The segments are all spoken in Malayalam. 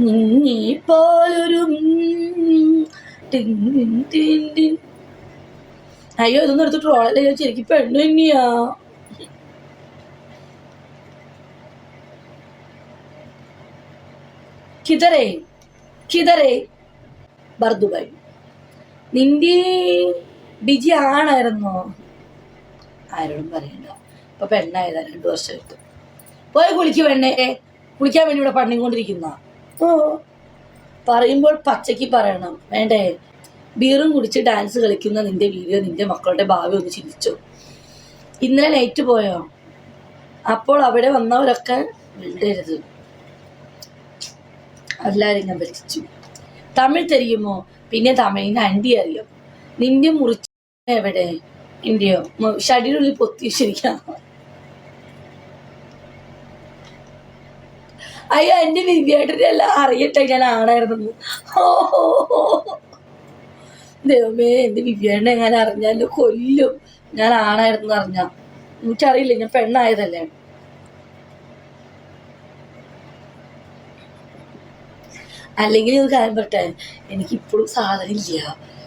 നീ പോലൊരു ടിൻ ടിൻ ടിൻ ടിൻ. അയ്യോ ഇതൊന്നും എടുത്തിട്ട് റോളല്ലേ ചോദിച്ചു എനിക്ക് പെണ്ണു തന്നെയാ. കിതറേ കിതറേ ബർദുബായി. നിന്റെ ബിജി ആണായിരുന്നോ? ആരോടും പറയണ്ട. ഇപ്പൊ പെണ്ണായതാ രണ്ടു വർഷം എടുത്തു. പോയി കുളിക്ക് പെണ്ണേ. കുളിക്കാൻ വേണ്ടി ഇവിടെ പണിക്കൊണ്ടിരിക്കുന്ന ഓ പറയുമ്പോൾ പച്ചയ്ക്ക് പറയണം. വേണ്ടേ? ബീറും കുടിച്ച് ഡാൻസ് കളിക്കുന്ന നിന്റെ വീഡിയോ നിന്റെ മക്കളുടെ ഭാവി ഒന്ന് ചിന്തിച്ചു. ഇന്നലെ നൈറ്റ് പോയോ? അപ്പോൾ അവിടെ വന്നവരൊക്കെ വിടരുത് എല്ലാവരും ഞാൻ പറ്റിച്ചു. തമിഴ് തെരിയുമോ? പിന്നെ തമിഴിന് അണ്ടി അറിയോ? നിന്റെ മുറിച്ച എവിടെ? ഇന്ത്യയോ? ഷടിനുള്ളിൽ പൊത്തി ശരിക്കാം. അയ്യോ എന്റെ ദിവ്യേട്ടനെ എല്ലാം അറിയട്ടെ ഞാൻ ആണായിരുന്നു. ദൈവമേ എന്റെ ദിവ്യേട്ടനെ ഞാൻ അറിഞ്ഞാൽ കൊല്ലും. ഞാൻ ആണായിരുന്നു അറിഞ്ഞ. എനിക്കറിയില്ല ഞാൻ പെണ്ണായതല്ലേ? അല്ലെങ്കിൽ ഒരു കാര്യം പറട്ടെ എനിക്ക് ഇപ്പോഴും സാധനം ഇല്ല.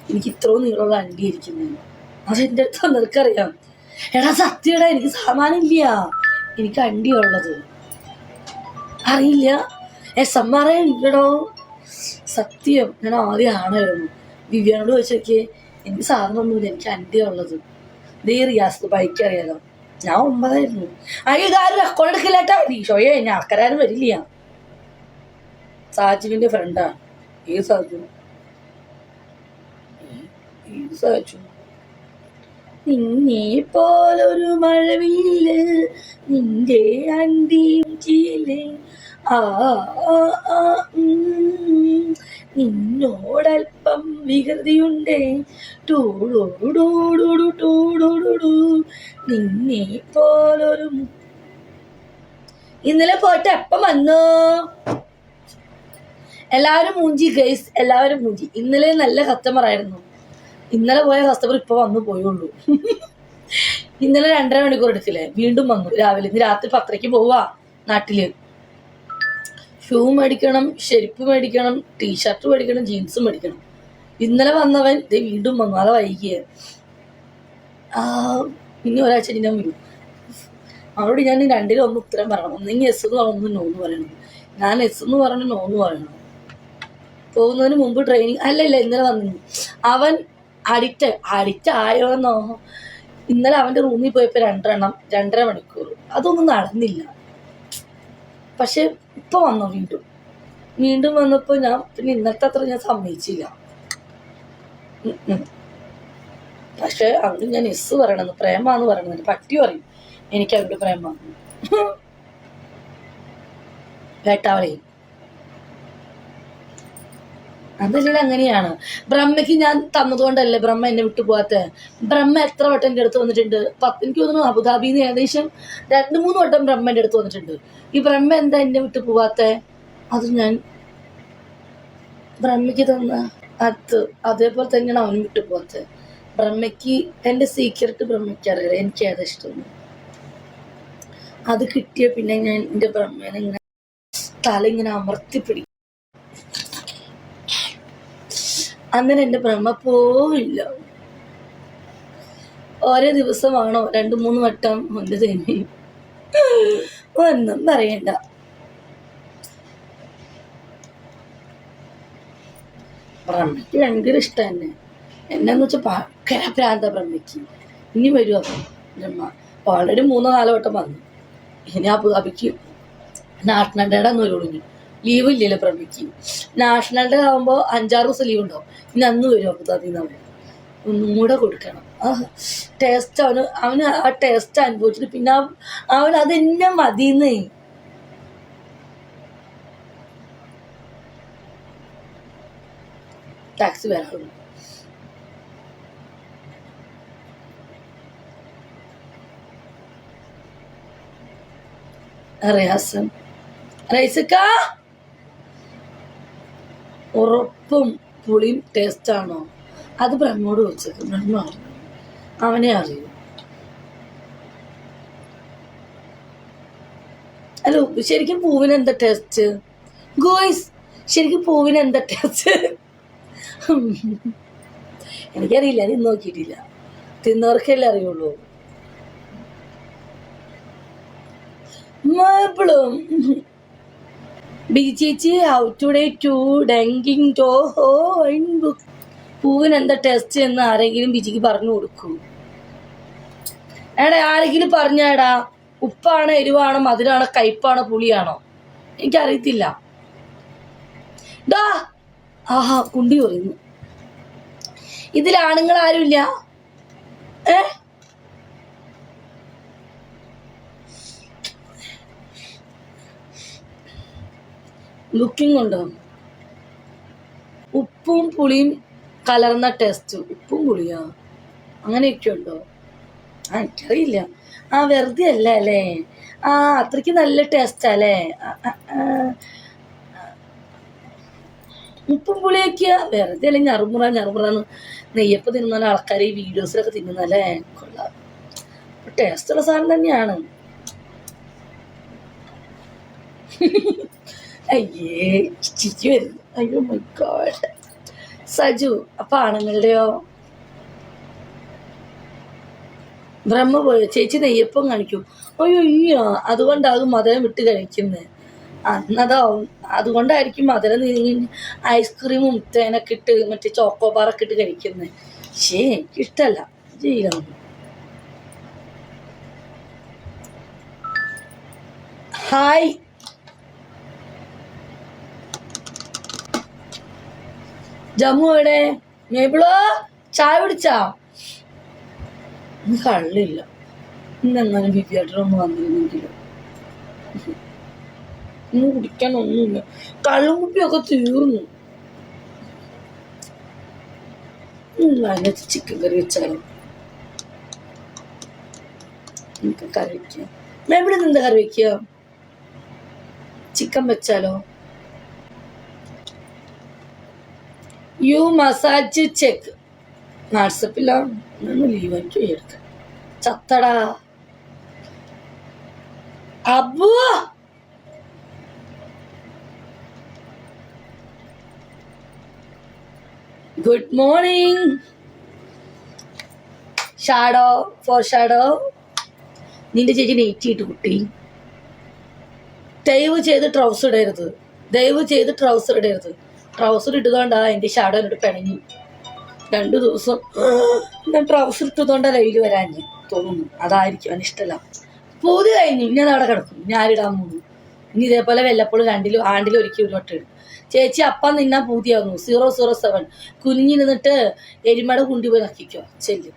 എനിക്ക് ഇത്രയും നീളമുള്ള അണ്ടി ഇരിക്കുന്നു. എന്റെ അടുത്ത് നിനക്കറിയാം. എടാ സത്യടാ എനിക്ക് സാമാനം ഇല്ല എനിക്ക് അണ്ടി ഉള്ളത്. അറിയില്ല. ഏ സമ്മാറേ ഇല്ലടോ സത്യം ഞാൻ ആദ്യം ആണായിരുന്നു. ദിവ്യാനോട് ചോദിച്ചൊക്കെ എനിക്ക് സാധനമൊന്നുമില്ല എനിക്ക് അണ്ടി ഉള്ളത്. ദേ റിയാസ് ബൈക്ക് അറിയാലോ. ഞാൻ ഒമ്പതായിരുന്നു. അയ്യോ ഇതാരും റെക്കോർഡ് എടുക്കില്ലാട്ടാ? ഷോയെ ഞാൻ ആൾക്കാരും വരില്ല. സാജുവിന്റെ ഫ്രണ്ടാ ഏത് സാജു? ഈ സാജു? നിന്നെ പോലൊരു മഴവില്ല് നിന്റെ അന്തിയും ഉം. നിന്നോടൽപ്പം വികൃതിയുണ്ടേ. നിന്നെ പോലൊരു ഇന്നലെ പോയിട്ട് എപ്പം വന്നു? എല്ലാവരും മൂഞ്ചി ഗൈസ് എല്ലാവരും മൂഞ്ചി. ഇന്നലെ നല്ല കസ്റ്റമർ ആയിരുന്നു. ഇന്നലെ പോയ കസ്റ്റമർ ഇപ്പൊ വന്നു പോയുള്ളൂ. ഇന്നലെ രണ്ടര മണിക്കൂർ എടുത്തില്ലേ? വീണ്ടും വന്നു രാവിലെ. ഇന്ന് രാത്രി പത്തരയ്ക്ക് പോവാ നാട്ടിൽ. ഷൂ മേടിക്കണം ഷെരിപ്പ് മേടിക്കണം ടീഷർട്ട് മേടിക്കണം ജീൻസ് മേടിക്കണം. ഇന്നലെ വന്നവൻ ഇത് വീണ്ടും വന്നു അതാ വൈകിയ ഇനി ഒരാഴ്ച ഞാൻ വരും. അവരോട് ഞാൻ രണ്ടിലും ഒന്ന് ഉത്തരം പറയണം. ഒന്നെങ്കിൽ എസ് എന്ന് പറഞ്ഞു നോ എന്ന് പറയണം. ഞാൻ എസ് എന്ന് പറഞ്ഞു നോ എന്ന് പറയണം. പോകുന്നതിന് മുമ്പ് ട്രെയിനിങ് അല്ല ഇല്ല ഇന്നലെ വന്നിരുന്നു. അവൻ അഡിക്റ്റ് അഡിക്റ്റ് ആയോന്നോ? ഇന്നലെ അവന്റെ റൂമിൽ പോയപ്പോൾ രണ്ടെണ്ണം രണ്ടര മണിക്കൂർ. അതൊന്നും നടന്നില്ല. പക്ഷെ ഇപ്പൊ വന്നു വീണ്ടും. വീണ്ടും വന്നപ്പോ ഞാൻ പിന്നെ ഇന്നത്തെ അത്ര ഞാൻ സമ്മതിച്ചില്ല. പക്ഷെ അവന് ഞാൻ എസ് പറയണമെന്ന് പ്രേമാന്ന് പറയണമെന്ന് പട്ടി പറയും. എനിക്ക് അവരുടെ പ്രേമ. വേട്ടാവളെ അതല്ലേ അങ്ങനെയാണ്. ബ്രഹ്മയ്ക്ക് ഞാൻ തന്നതുകൊണ്ടല്ലേ ബ്രഹ്മ എന്നെ വിട്ടു പോകാത്ത? ബ്രഹ്മ എത്ര വട്ടം എന്റെ അടുത്ത് വന്നിട്ടുണ്ട്? പത്ത് എനിക്ക് തോന്നുന്നു അബുദാബിന്ന് ഏകദേശം രണ്ട് മൂന്ന് വട്ടം ബ്രഹ്മ എന്റെ അടുത്ത് വന്നിട്ടുണ്ട്. ഈ ബ്രഹ്മ എന്താ എന്നെ വിട്ടു പോവാത്ത അത് ഞാൻ ബ്രഹ്മയ്ക്ക് തന്ന അത് അതേപോലെ തന്നെയാണ് അവനും വിട്ടു പോകാത്തത് ബ്രഹ്മയ്ക്ക് എന്റെ സീക്രട്ട് ബ്രഹ്മയ്ക്ക് അറിയില്ല. എനിക്ക് ഏകദേശം തോന്നുന്നു അത് കിട്ടിയ പിന്നെ ഞാൻ എന്റെ ബ്രഹ്മേനെ ഇങ്ങനെ തല ഇങ്ങനെ അമർത്തി അന്നേരം എന്റെ ഭ്രമ പോവില്ല. ഓരോ ദിവസമാണോ? രണ്ട് മൂന്ന് വട്ടം ഒന്ന് തന്നെ ഒന്നും പറയണ്ട. ബ്രഹ്മയ്ക്ക് ഭയങ്കര ഇഷ്ടം തന്നെ എന്നെന്ന് വെച്ചാൽ ഭയങ്കര ഭ്രാന്ത ബ്രഹ്മയ്ക്ക് ഇനി വരുമോ ബ്രഹ്മ ഓൾറെഡി മൂന്നോ നാലോ വട്ടം വന്നു. ഇനി അബുദാബിക്ക് നാഷണൽ നാട്ടിനടയുടെ ഇനി ലീവ് ഇല്ലല്ലോ പ്രമിക്ക് നാഷണൽ ഡേ ആകുമ്പോൾ അഞ്ചാറ് ദിവസം ലീവ് ഉണ്ടാവും. ഇനി അന്ന് വരും അബുദാബിന്ന് അവൻ ഒന്നും കൂടെ കൊടുക്കണം. ആ ടേസ്റ്റ് അവന് അവന് ആ ടേസ്റ്റ് അനുഭവിച്ചിട്ട് പിന്നെ അവൻ- അത് അതെന്നെ മതിയെന്നേ ടാക്സി വരാറുണ്ട് റിയാസം. റൈസക്ക ഉറപ്പും പുളിയും ടേസ്റ്റാണോ അത് ബ്രഹ്മോട് വെച്ചത് ബ്രഹ്മ അവനെ അറിയൂ. ഹലോ ശരിക്കും പൂവിന് എന്താ ടേസ്റ്റ് ഗോയ്സ് ശരിക്കും പൂവിന് എന്താ ടേസ്റ്റ് എനിക്കറിയില്ല തിന്ന് നോക്കിയിട്ടില്ല. തിന്നവർക്കല്ലേ അറിയുള്ളൂ. മാപ്പിളും ബിജിച്ച് ഹൗ ടുഡേ ടു ഡെങ്കിങ് ടോ ഹോ ബുക്ക് പൂവിന് എന്താ ടെസ്റ്റ് എന്ന് ആരെങ്കിലും ബിജിക്ക് പറഞ്ഞു കൊടുക്കൂ. എടാ ആരെങ്കിലും പറഞ്ഞാടാ ഉപ്പാണോ എരിവാണോ മധുരാണോ കയ്പാണോ പുളിയാണോ? എനിക്കറിയത്തില്ല. ഡാ ആഹാ കുണ്ടി പറയുന്നു. ഇതിൽ ആണുങ്ങൾ ആരുമില്ല? ഏ? ബുക്കിംഗ് ഉണ്ടോ? ഉപ്പും പുളിയും കലർന്ന ടേസ്റ്റ് ഉപ്പും പുളിയോ? അങ്ങനെയൊക്കെ ഉണ്ടോ? ആ എനിക്കറിയില്ല. ആ വെറുതെ അല്ല അല്ലേ? ആ അത്രയ്ക്ക് നല്ല ടേസ്റ്റാ അല്ലേ. ഉപ്പും പുളിയൊക്കെയാ വെറുതെ അല്ലെങ്കിൽ ഞറുമുറ ഞറുമുറാന്ന് നെയ്യപ്പം തിന്നുന്ന ആൾക്കാർ ഈ വീഡിയോസിലൊക്കെ തിന്നുന്നല്ലേ കൊള്ളാം. ടേസ്റ്റുള്ള സാധനം തന്നെയാണ്. അയ്യേ ചിരി വരുന്നു അയ്യോ മൈ ഗോഡ് സജു അപ്പൊ ആണുങ്ങളുടെയോ? ബ്രഹ്മ പോയോ? ചേച്ചി നെയ്യപ്പം കാണിക്കും? അയ്യോ അയ്യോ അതുകൊണ്ടാകും മധുരം വിട്ട് കഴിക്കുന്നത് അന്നതാവും അതുകൊണ്ടായിരിക്കും മധുരം ഐസ്ക്രീമും തേനൊക്കെ ഇട്ട് മറ്റേ ചോക്കോബാറൊക്കെ ഇട്ട് കഴിക്കുന്നത് ശേ എനിക്കിഷ്ടല്ല. ചെയ്യണം ഹായ്. ജമ്മു എവിടെ? മേബിളോ ചായ കുടിച്ചാ? ഇന്ന് കള്ളില്ല. ഇന്നെങ്ങാനും ഒന്ന് വന്നിരുന്നെങ്കിലും? ഇന്ന് കുടിക്കാൻ ഒന്നുമില്ല. കള്ളും കുപ്പിയൊക്കെ തീർന്നു. അതിനകത്ത് ചിക്കൻ കറി വെച്ചാലോ? എനിക്ക് കറി വെക്കാം. മേബിളിന്ന് എന്താ കറി വെക്കുക? ചിക്കൻ വെച്ചാലോ? യു മസാജ് ചെക്ക് വാട്സപ്പില്ല ഒന്ന് ലീവ് എനിക്ക് എടുക്കാം. ചത്തടാ. Abu good morning shadow for shadow നിന്റെ ചേച്ചി നെയ്റ്റിയിട്ട് കുട്ടി. ദയവ് ചെയ്ത് ട്രൗസർ ഇടരുത്. ദയവ് ചെയ്ത് ട്രൗസർ ഇടരുത്. ട്രൗസർ ഇട്ടുകൊണ്ടാ എന്റെ ഷാഡോ എന്നോട് പിണങ്ങി. രണ്ടു ദിവസം ഞാൻ ട്രൗസർ ഇട്ടതുകൊണ്ടാ ലൈവിൽ വരാൻ തോന്നുന്നു. അതായിരിക്കും അനിഷ്ടല്ല പൂതി കഴിഞ്ഞു. ഇനി അതവിടെ കിടക്കും. ഞാനിടാൻ പോകുന്നു? ഇനി ഇതേപോലെ വല്ലപ്പോഴും രണ്ടിലും ആണ്ടിലും ഒരിക്കലും ഒരു വട്ടം ഇടും. ചേച്ചി അപ്പം നിന്നാ പൂതിയാകുന്നു സീറോ സീറോ സെവൻ കുനിഞ്ഞിരുന്നിട്ട് എരുമട കുണ്ടി പോയി നക്കിക്കോ. ചെല്ലും.